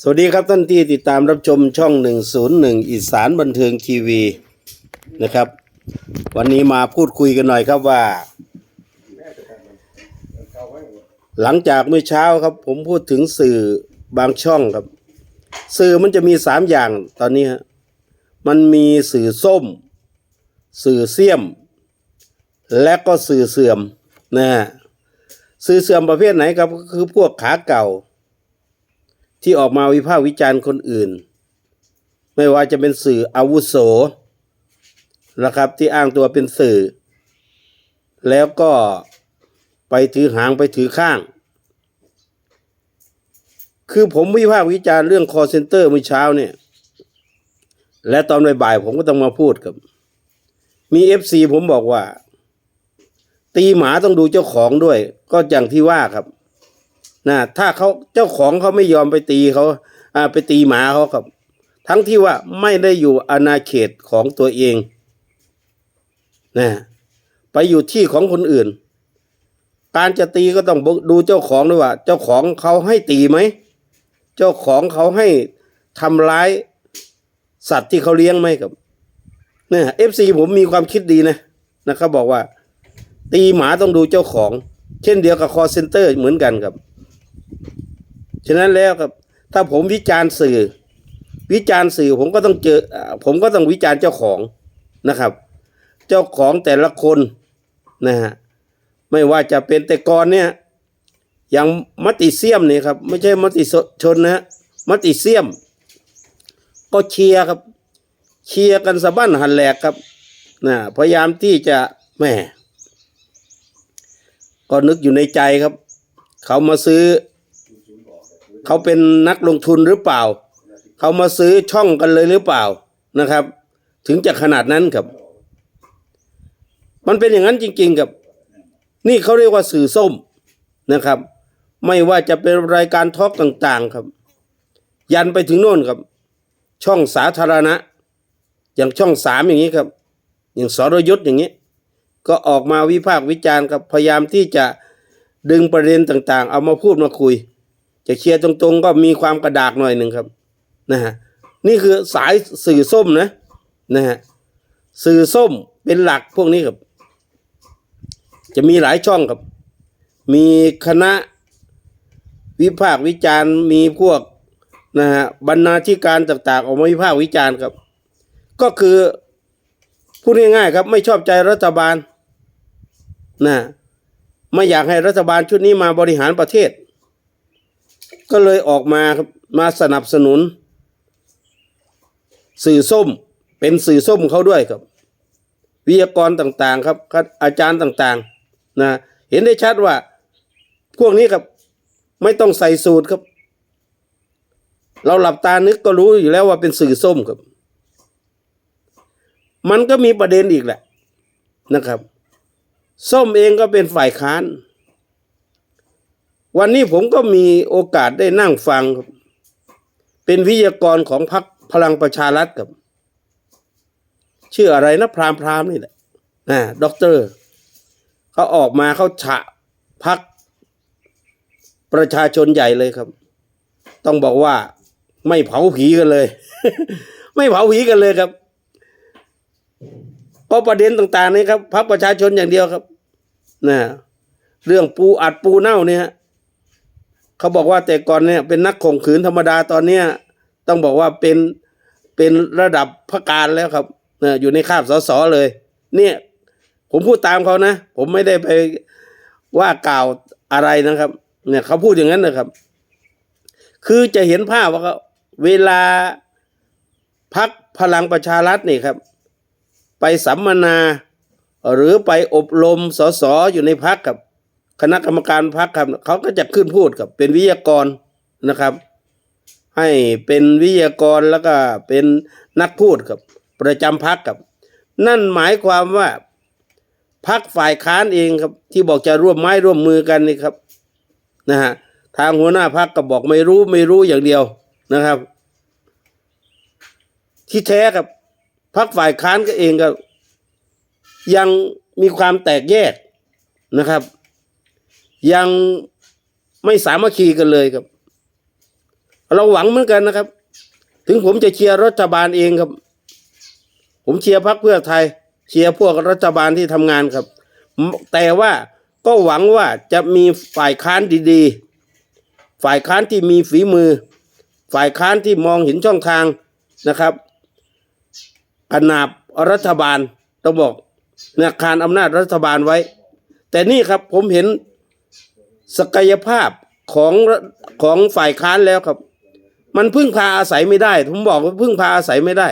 สวัสดีครับท่านที่ติดตามรับชมช่อง 101 อีสานบันเทิงทีวีนะครับ วันนี้มาพูดคุยกันหน่อยครับว่า หลังจากเมื่อเช้าครับ ผมพูดถึงสื่อบางช่องครับ สื่อมันจะมีสามอย่างตอนนี้ฮะมันมีสื่อส้ม สื่อเสียม และก็สื่อเสื่อมนะฮะสื่อเสื่อมประเภทไหนครับก็คือพวกขาเก่า ที่ออกมาวิพากษ์วิจารณ์คนอื่น ไม่ว่าจะเป็นสื่ออาวุโสนะครับ ที่อ้างตัวเป็นสื่อ แล้วก็ไปถือหางไปถือข้าง คือผมวิพากษ์วิจารณ์เรื่อง call center เมื่อเช้าเนี่ย และตอนบ่ายๆผมก็ต้องมาพูดกับ มีเอฟซีผมบอกว่า ตีหมาต้องดูเจ้าของด้วย ก็อย่างที่ว่าครับ นะถ้าเขาเจ้าของเขาไม่ยอมไปตีเขาอ่าไปตีหมาเขาครับ ทั้งที่ว่าไม่ได้อยู่อาณาเขตของตัวเองนะไปอยู่ที่ของคนอื่น การจะตีก็ต้องดูเจ้าของด้วยว่า เจ้าของเขาให้ตีไหม เจ้าของเขาให้ทำร้ายสัตว์ที่เขาเลี้ยงไหมครับเนี่ยเอฟซีผมมีความคิดดีนะนะครับบอกว่า ตีหมาต้องดูเจ้าของ เช่นเดียวกับคอเซนเตอร์เหมือนกันครับ ฉะนั้นแล้วครับ ถ้าผมวิจารณ์สื่อ วิจารณ์สื่อผมก็ต้องเจอ ผมก็ต้องวิจารณ์เจ้าของนะครับ เจ้าของแต่ละคนนะฮะไม่ว่าจะเป็นแต่ก่อนเนี่ยอย่างมติเซียมเนี่ยครับ ไม่ใช่มติชนนะฮะมติเซียม ก็เชียร์ครับ เชียร์กันสะบั้นหันแหลกครับนะพยายามที่จะแม่ก็นึกอยู่ในใจครับ เขามาซื้อ เขาเป็นนักลงทุนหรือเปล่า เขามาซื้อช่องกันเลยหรือเปล่านะครับ ถึงจะขนาดนั้นครับ มันเป็นอย่างนั้นจริง ๆ ครับ นี่เขาเรียกว่าสื่อส้มนะครับ ไม่ว่าจะเป็นรายการทอล์กต่าง ๆครับ ยันไปถึงโน่นครับ ช่องสาธารณะ อย่างช่องสามอย่างนี้ครับ อย่างสรยุทธ์อย่างนี้ ก็ออกมาวิพากษ์วิจารณ์ครับพยายามที่จะดึงประเด็นต่างๆ เอามาพูดมาคุย จะเคลียร์ตรงๆ ก็มีความกระดากหน่อยหนึ่งครับนะฮะนี่คือสายสื่อส้มนะนะฮะสื่อส้มเป็นหลักพวกนี้ครับ จะมีหลายช่องครับ มีคณะวิพากษ์วิจารณ์มีพวกนะฮะบรรณาธิการต่างๆ ออกมาวิพากษ์วิจารณ์ครับ ก็คือพูดง่ายๆครับ ไม่ชอบใจรัฐบาลนะไม่อยากให้รัฐบาลชุดนี้มาบริหารประเทศ ก็เลยออกมาครับมาสนับสนุน สื่อส้มเป็นสื่อส้มเขาด้วยครับ วิทยากรต่างๆ ครับ อาจารย์ต่างๆนะเห็นได้ชัดว่า พวกนี้ครับ ไม่ต้องใส่สูตรครับ เราหลับตานึกก็รู้อยู่แล้วว่าเป็นสื่อส้มครับ มันก็มีประเด็นอีกแหละนะครับ ส้มเองก็เป็นฝ่ายค้าน วันนี้ผมก็มีโอกาสได้นั่งฟังครับ เป็นวิทยากรของพรรคพลังประชารัฐกับ ชื่ออะไรนะพรามพรามนี่แหละนะด็อกเตอร์เขาออกมาเขาฉะพักประชาชนใหญ่เลยครับ ต้องบอกว่าไม่เผาผีกันเลย ไม่เผาผีกันเลยครับเพราะประเด็นต่างๆนี่ครับพักประชาชนอย่างเดียวครับนะเรื่องปูอัดปูเน่าเนี่ย เขาบอกว่าแต่ก่อนเนี่ยเป็นนักข่มขืนธรรมดาตอนเนี้ยต้องบอกว่าเป็นเป็นระดับพระการแล้วครับเนี่ยอยู่ในคาบสสเลย เนี่ย ผมพูดตามเขานะ ผมไม่ได้ไปว่ากล่าวอะไรนะครับ เนี่ยเขาพูดอย่างนั้นนะครับ คือจะเห็นภาพว่าเวลาพักพลังประชารัฐนี่ครับ ไปสัมมนา หรือไปอบรมสสอยู่ในพักครับ คณะกรรมการพักครับเขาก็จะขึ้นพูดกับเป็นวิทยากรนะครับ ให้เป็นวิทยากรแล้วก็เป็นนักพูดกับประจำพักกับ นั่นหมายความว่าพักฝ่ายค้านเองครับ ที่บอกจะร่วมไม้ร่วมมือกันนี่ครับนะฮะทางหัวหน้าพักก็บอกไม่รู้ไม่รู้อย่างเดียวนะครับ ที่แท้ครับพักฝ่ายค้านก็เองก็ยังมีความแตกแยกนะครับ ยังไม่สามัคคีกันเลยครับ เราหวังเหมือนกันนะครับ ถึงผมจะเชียร์รัฐบาลเองครับ ผมเชียร์พรรคเพื่อไทย เชียร์พวกรัฐบาลที่ทำงานครับ แต่ว่าก็หวังว่าจะมีฝ่ายค้านดีๆ ฝ่ายค้านที่มีฝีมือ ฝ่ายค้านที่มองเห็นช่องทางนะครับขนาบรัฐบาลต้องบอกเนี่ยคานอำนาจรัฐบาลไว้ แต่นี่ครับผมเห็น ศักยภาพของของฝ่ายค้านแล้วครับ มันพึ่งพาอาศัยไม่ได้ ผมบอกว่าพึ่งพาอาศัยไม่ได้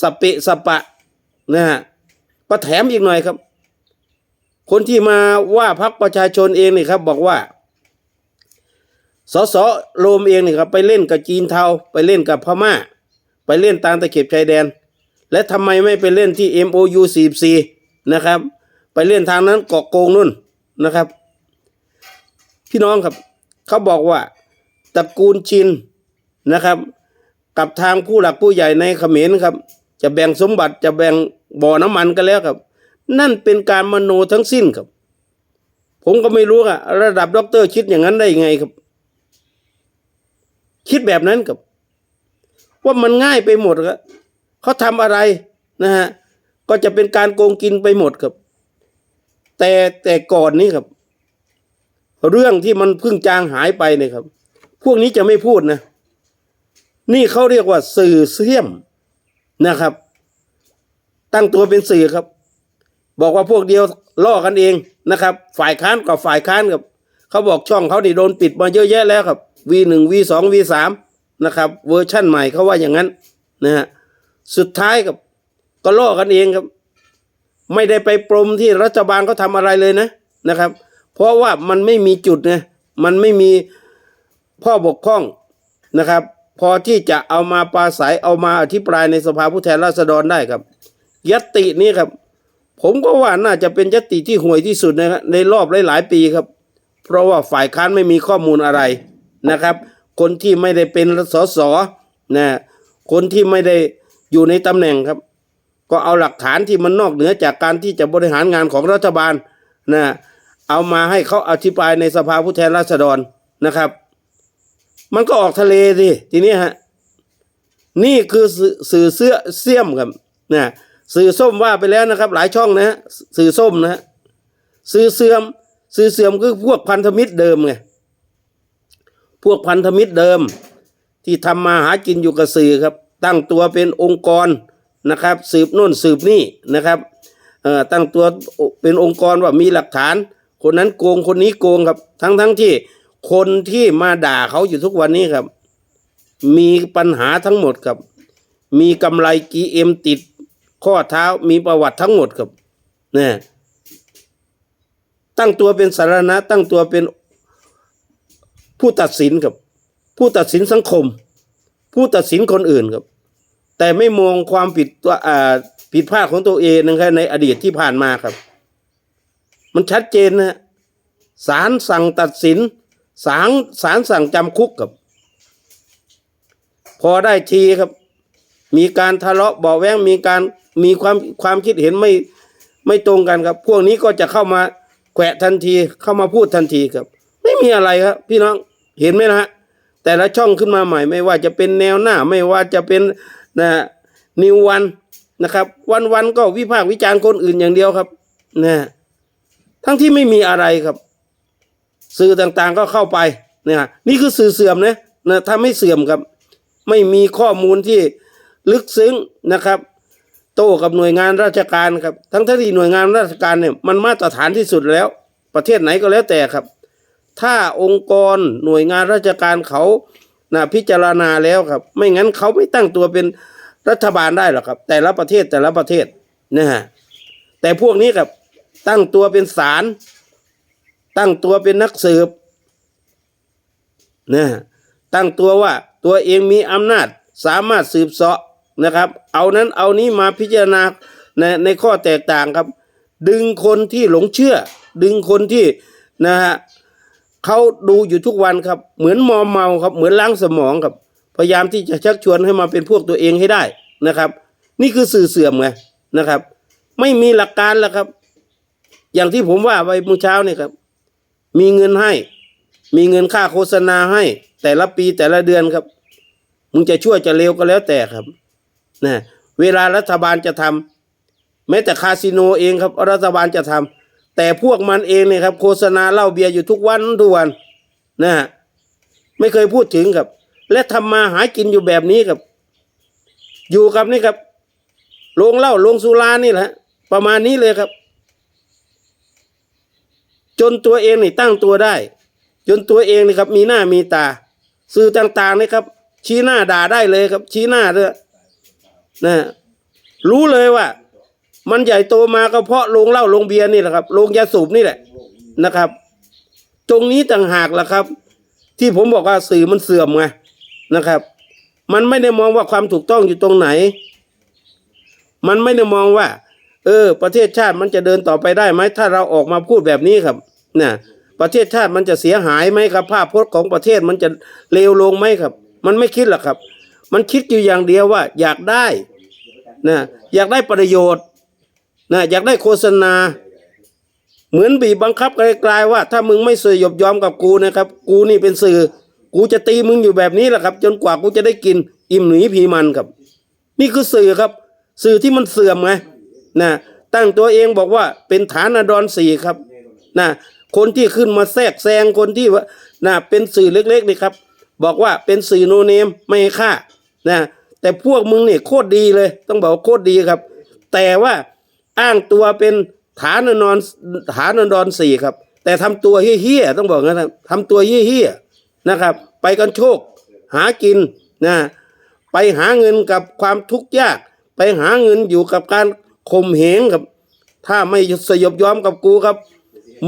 สเปะสปะนะฮะก็แถมอีกหน่อยครับ คนที่มาว่าพักประชาชนเองนี่ครับ บอกว่าสสโรมเองนี่ครับไปเล่นกับจีนเทาไปเล่นกับพม่า ไปเล่นตามตะเข็บชายแดน และทำไมไม่ไปเล่นที่ MOU 44นะครับ ไปเล่นทางนั้นเกาะโกงนู่นนะครับ พี่น้องครับ เขาบอกว่าตระกูลชินนะครับ กับทางผู้หลักผู้ใหญ่ในเขมรครับ จะแบ่งสมบัติจะแบ่งบ่อน้ำมันกันแล้วครับ นั่นเป็นการมโนทั้งสิ้นครับ ผมก็ไม่รู้อะระดับด็อกเตอร์คิดอย่างนั้นได้ยังไงครับ คิดแบบนั้นครับ ว่ามันง่ายไปหมดครับเขาทำอะไรนะฮะก็จะเป็นการโกงกินไปหมดครับ แต่แต่ก่อนนี้ครับ เรื่องที่มันเพิ่งจางหายไปเนี่ยครับ พวกนี้จะไม่พูดนะ นี่เขาเรียกว่าสื่อเสี่ยมนะครับ ตั้งตัวเป็นสื่อครับ บอกว่าพวกเดียวล่อกันเองนะครับ ฝ่ายค้านกับฝ่ายค้านกับเขาบอกช่องเขาดิโดนปิดมาเยอะแยะแล้วครับ V1 V2 V3 นะครับ เวอร์ชั่นใหม่เขาว่าอย่างนั้นนะฮะสุดท้ายกับก็ล่อกันเองครับ ไม่ได้ไปปรมที่รัฐบาลเขาทำอะไรเลยนะนะครับ เพราะว่ามันไม่มีจุดนะมันไม่มีข้อบกพร่องนะครับ พอที่จะเอามาปราศัยเอามาอธิปรายในสภาผู้แทนราษฎรได้ครับยตตินี้ครับ ผมก็ว่าน่าจะเป็นยตติที่ห่วยที่สุดนะครับในรอบหลายๆปีครับ เพราะว่าฝ่ายค้านไม่มีข้อมูลอะไรนะครับ คนที่ไม่ได้เป็นสสนะคนที่ไม่ได้อยู่ในตำแหน่งครับ ก็เอาหลักฐานที่มันนอกเหนือจากการที่จะบริหารงานของรัฐบาลนะ เอามาให้เขาอธิบายในสภาผู้แทนราษฎรนะครับ มันก็ออกทะเลสิทีนี้ฮะนี่คือสื่อเสื้อเสี่ยมครับนะสื่อส้มว่าไปแล้วนะครับ หลายช่องนะฮะสื่อส้มนะฮะสื่อเสื่อม สื่อเสื่อมคือพวกพันธมิตรเดิมไงพวกพันธมิตรเดิม ที่ทำมาหากินอยู่กับสื่อครับ ตั้งตัวเป็นองค์กรนะครับ สืบโน่นสืบนี่นะครับเอ่อตั้งตัวเป็นองค์กรว่ามีหลักฐาน คนนั้นโกงคนนี้โกงครับ ทั้งทั้งที่คนที่มาด่าเขาอยู่ทุกวันนี้ครับ มีปัญหาทั้งหมดครับ มีกำไรกีเอ็มติด ข้อเท้ามีประวัติทั้งหมดครับเนี่ยตั้งตัวเป็นสารณะ ตั้งตัวเป็นผู้ตัดสินครับ ผู้ตัดสินสังคม ผู้ตัดสินคนอื่นครับ แต่ไม่มองความผิดตัวผิดพลาดของตัวเองนะครับในอดีตที่ผ่านมาครับ มันชัดเจนนะศาลสั่งตัดสินศาลศาลสั่งจำคุกกับ พอได้ทีครับ มีการทะเลาะเบาแว้งมีการมีความความคิดเห็นไม่ไม่ตรงกันครับ พวกนี้ก็จะเข้ามาแขวะทันทีเข้ามาพูดทันทีครับ ไม่มีอะไรครับ พี่น้องเห็นไหมนะฮะแต่ละช่องขึ้นมาใหม่ ไม่ว่าจะเป็นแนวหน้า ไม่ว่าจะเป็นนะนิววันนะครับ วันวันก็วิพากษ์วิจารณ์คนอื่นอย่างเดียวครับนะ ทั้งที่ไม่มีอะไรครับ สื่อต่างๆก็เข้าไปเนี่ยนี่คือสื่อเสื่อมนะนะถ้าไม่เสื่อมครับ ไม่มีข้อมูลที่ลึกซึ้งนะครับ โต้กับหน่วยงานราชการครับ ทั้งที่หน่วยงานราชการเนี่ยมันมาตรฐานที่สุดแล้ว ประเทศไหนก็แล้วแต่ครับ ถ้าองค์กรหน่วยงานราชการเขานะพิจารณาแล้วครับ ไม่งั้นเขาไม่ตั้งตัวเป็นรัฐบาลได้หรอกครับ แต่ละประเทศแต่ละประเทศนะฮะแต่พวกนี้ครับ ตั้งตัวเป็นศาลตั้งตัวเป็นนักสืบนะตั้งตัวว่าตัวเองมีอำนาจสามารถสืบเสาะนะครับ เอานั้นเอานี้มาพิจารณาในในข้อแตกต่างครับ ดึงคนที่หลงเชื่อ ดึงคนที่นะฮะเขาดูอยู่ทุกวันครับ เหมือนมอมเมาครับ เหมือนล้างสมองครับ พยายามที่จะชักชวนให้มาเป็นพวกตัวเองให้ได้นะครับ นี่คือสื่อเสื่อมไงนะครับ ไม่มีหลักการแล้วครับ อย่างที่ผมว่าไปเมื่อเช้าเนี่ยครับ มีเงินให้ มีเงินค่าโฆษณาให้ แต่ละปีแต่ละเดือนครับ มึงจะชั่วจะเลวก็แล้วแต่ครับนะเวลารัฐบาลจะทำแม้แต่คาสิโนเองครับ รัฐบาลจะทำแต่พวกมันเองเนี่ยครับโฆษณาเหล้าเบียร์อยู่ทุกวันทุกวันนะฮะไม่เคยพูดถึงครับ และทำมาหากินอยู่แบบนี้ครับ อยู่กับนี่ครับโรงเหล้าโรงสุรานี่แหละประมาณนี้เลยครับ จนตัวเองนี่ตั้งตัวได้ จนตัวเองนี่ครับ มีหน้ามีตา สื่อต่างๆนี่ครับ ชี้หน้าด่าได้เลยครับ ชี้หน้าเลยนะรู้เลยว่า มันใหญ่โตมาก็เพราะโรงเหล้าโรงเบียร์นี่แหละครับโรงยาสูบนี่แหละนะครับ ตรงนี้ต่างหากล่ะครับ ที่ผมบอกว่าสื่อมันเสื่อมไงนะครับ มันไม่ได้มองว่าความถูกต้องอยู่ตรงไหน มันไม่ได้มองว่า เออ ประเทศชาติมันจะเดินต่อไปได้ไหมถ้าเราออกมาพูดแบบนี้ครับนะประเทศชาติมันจะเสียหายไหมครับ ภาพพจน์ของประเทศมันจะเลวลงไหมครับ มันไม่คิดหรอกครับ มันคิดอยู่อย่างเดียวว่า อยากได้นะอยากได้ประโยชน์นะอยากได้โฆษณา เหมือนบีบบังคับไกลๆว่า ถ้ามึงไม่สยบยอมกับกูนะครับ กูนี่เป็นสื่อ กูจะตีมึงอยู่แบบนี้แหละครับ จนกว่ากูจะได้กิน อิ่มหนีผีมันครับ นี่คือสื่อครับ สื่อที่มันเสื่อมไง นะตั้งตัวเองบอกว่าเป็นฐานดรสี่ครับนะคนที่ขึ้นมาแทรกแซงคนที่ว่านะเป็นสื่อเล็กๆนี่ครับ บอกว่าเป็นสื่อโนเนมไม่ค่านะแต่พวกมึงเนี่ยโคตรดีเลย ต้องบอกว่าโคตรดีครับ แต่ว่าอ้างตัวเป็นฐานนอนฐานดรสี่ครับ แต่ทำตัวเฮี้ยๆต้องบอกงั้นะทำตัวเฮี้ยๆนะครับ ไปกันโชค หากินนะไปหาเงินกับความทุกข์ยาก ไปหาเงินอยู่กับการ ข่มเหงครับ ถ้าไม่สยบยอมกับกูครับ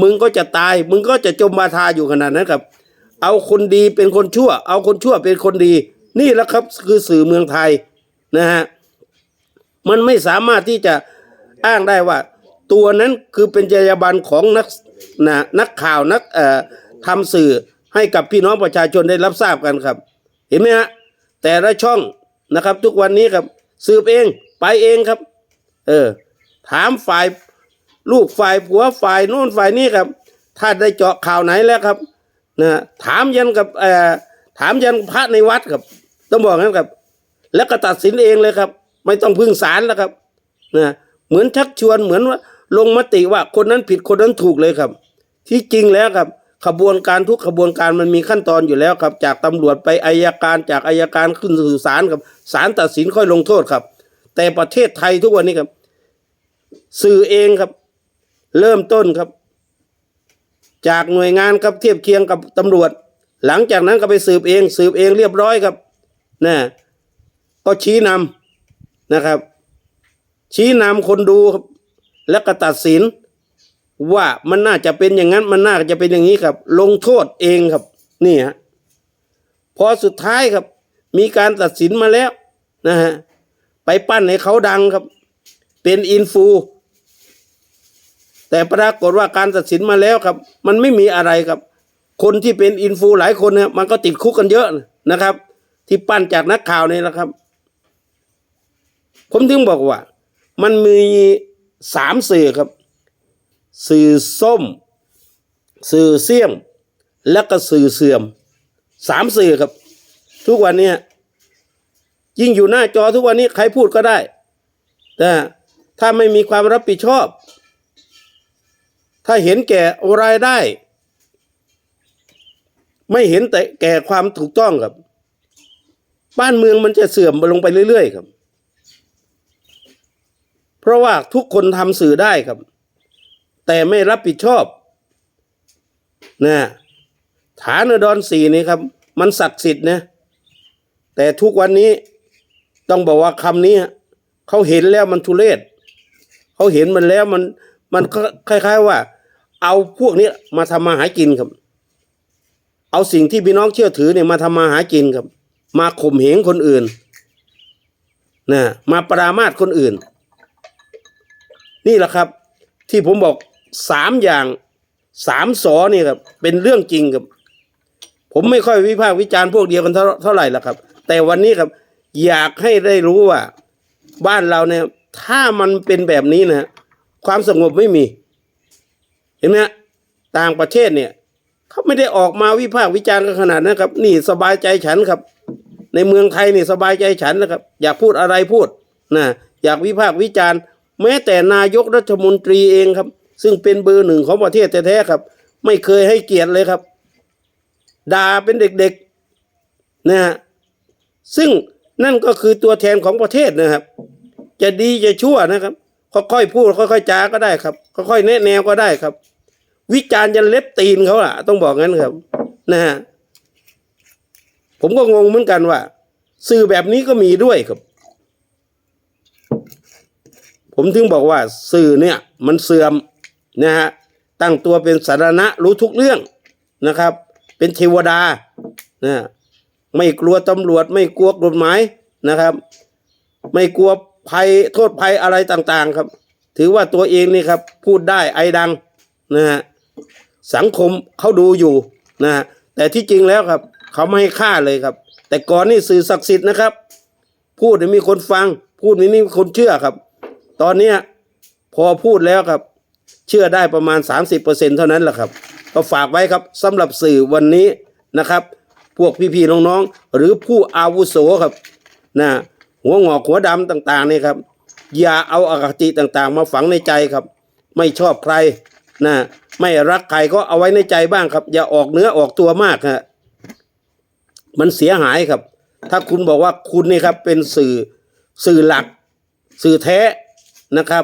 มึงก็จะตาย มึงก็จะจมบาทาอยู่ขนาดนั้นครับ เอาคนดีเป็นคนชั่ว เอาคนชั่วเป็นคนดี นี่แหละครับคือสื่อเมืองไทยนะฮะมันไม่สามารถที่จะอ้างได้ว่า ตัวนั้นคือเป็นจรรยาบรรณของนักนะนักข่าวนักเอ่อทำสื่อให้กับพี่น้องประชาชนได้รับทราบกันครับ เห็นไหมฮะแต่ละช่องนะครับ ทุกวันนี้ครับสืบเองไปเองครับ เออ ถามฝ่ายลูกฝ่ายผัวฝ่ายโน่นฝ่ายนี้ครับ ถ้าได้เจาะข่าวไหนแล้วครับนะถามยันกับเอ่อถามยันพระในวัดครับ ต้องบอกงั้นครับ แล้วก็ตัดสินเองเลยครับ ไม่ต้องพึ่งศาลแล้วครับนะเหมือนชักชวนเหมือนว่าลงมติว่าคนนั้นผิดคนนั้นถูกเลยครับ ที่จริงแล้วครับ ขบวนการทุกขบวนการมันมีขั้นตอนอยู่แล้วครับ จากตำรวจไปอายการจากอายการขึ้นสู่ศาลครับศาลตัดสินค่อยลงโทษครับ แต่ประเทศไทยทุกวันนี้ครับ สื่อเองครับ เริ่มต้นครับ จากหน่วยงานครับเทียบเคียงกับตำรวจ หลังจากนั้นก็ไปสืบเอง สืบเองเรียบร้อยครับนะก็ชี้นำนะครับ ชี้นำคนดูครับ แล้วก็ตัดสินว่ามันน่าจะเป็นอย่างนั้น มันน่าจะเป็นอย่างนี้ครับ ลงโทษเองครับ นี่ฮะพอสุดท้ายครับ มีการตัดสินมาแล้วนะฮะไปปั้นให้เขาดังครับ เป็นอินฟู แต่ปรากฏว่าการตัดสินมาแล้วครับ มันไม่มีอะไรครับ คนที่เป็นอินฟูหลายคนเนี่ยมันก็ติดคุกกันเยอะนะครับ ที่ปั้นจากนักข่าวนี่แหละครับ ผมถึงบอกว่า มันมีสามสื่อครับ สื่อส้ม สื่อเสี่ยม และก็สื่อเสื่อมสามสื่อครับ ทุกวันนี้ยิ่งอยู่หน้าจอทุกวันนี้ใครพูดก็ได้ แต่ ถ้าไม่มีความรับผิดชอบ ถ้าเห็นแก่รายได้ ไม่เห็นแต่แก่ความถูกต้องครับ บ้านเมืองมันจะเสื่อมลงไปเรื่อยๆครับ เพราะว่าทุกคนทำสื่อได้ครับ แต่ไม่รับผิดชอบนะฐานดรสี่นี่ครับ มันศักดิ์สิทธิ์นะแต่ทุกวันนี้ต้องบอกว่าคำนี้เขาเห็นแล้วมันทุเรศ เขาเห็นมันแล้วมัน มันคล้าย ๆว่า เอาพวกนี้มาทำมาหากินครับ เอาสิ่งที่พี่น้องเชื่อถือเนี่ยมาทำมาหากินครับ มาข่มเหงคนอื่นนะมาปรามาสคนอื่น นี่แหละครับ ที่ผมบอกสามอย่างสามสอนี่ครับเป็นเรื่องจริงครับ ผมไม่ค่อยวิพากษ์วิจารณ์พวกเดียวกันเท่าไหร่ละครับ แต่วันนี้ครับ อยากให้ได้รู้ว่า บ้านเราเนี่ย ถ้ามันเป็นแบบนี้นะความสงบไม่มี เห็นไหมฮะต่างประเทศเนี่ยเขาไม่ได้ออกมาวิพากษ์วิจารณ์กันขนาดนั้นครับ นี่สบายใจฉันครับ ในเมืองไทยนี่สบายใจฉันนะครับ อยากพูดอะไรพูดนะอยากวิพากษ์วิจารณ์ แม้แต่นายกรัฐมนตรีเองครับ ซึ่งเป็นเบอร์หนึ่งของประเทศแท้ๆครับ ไม่เคยให้เกียรติเลยครับด่าเป็นเด็กๆนะฮะซึ่งนั่นก็คือตัวแทนของประเทศนะครับ จะดีจะชั่วนะครับ ค่อยๆพูดค่อยๆจาก็ได้ครับ ค่อยๆแนะแนวก็ได้ครับ วิจารณ์ยันเล็บตีนเขาล่ะ ต้องบอกงั้นครับ นะฮะผมก็งงเหมือนกันว่า สื่อแบบนี้ก็มีด้วยครับ ผมถึงบอกว่า สื่อเนี่ย มันเสื่อมนะฮะตั้งตัวเป็นสาธารณะรู้ทุกเรื่องนะครับ เป็นเทวดานะฮะไม่กลัวตำรวจ ไม่กลัวกฎหมายนะครับ ไม่กลัว ภัยโทษภัยอะไรต่างๆครับ ถือว่าตัวเองนี่ครับ พูดได้ไอดังนะฮะสังคมเขาดูอยู่นะฮะแต่ที่จริงแล้วครับ เขาไม่ให้ค่าเลยครับ แต่ก่อนนี่สื่อศักดิ์สิทธิ์นะครับ พูดมีคนฟัง พูดให้มีคนเชื่อครับ ตอนเนี้ยพอพูดแล้วครับ เชื่อได้ประมาณ 30%เท่านั้นแหละครับ ก็ฝากไว้ครับสำหรับสื่อวันนี้นะครับ พวกพี่ๆน้องๆหรือผู้อาวุโสครับนะ หัวงอกหัวดำต่าง ๆ นี่ครับ อย่าเอาอคติต่างๆ มาฝังในใจครับ ไม่ชอบใครนะไม่รักใครก็เอาไว้ในใจบ้างครับ อย่าออกเนื้อออกตัวมากฮะมันเสียหายครับ ถ้าคุณบอกว่าคุณนี่ครับ เป็นสื่อสื่อหลัก สื่อแท้นะครับ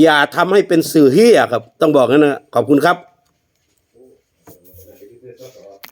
อย่าทำให้เป็นสื่อเฮี้ยครับ ต้องบอกงั้นนะขอบคุณครับ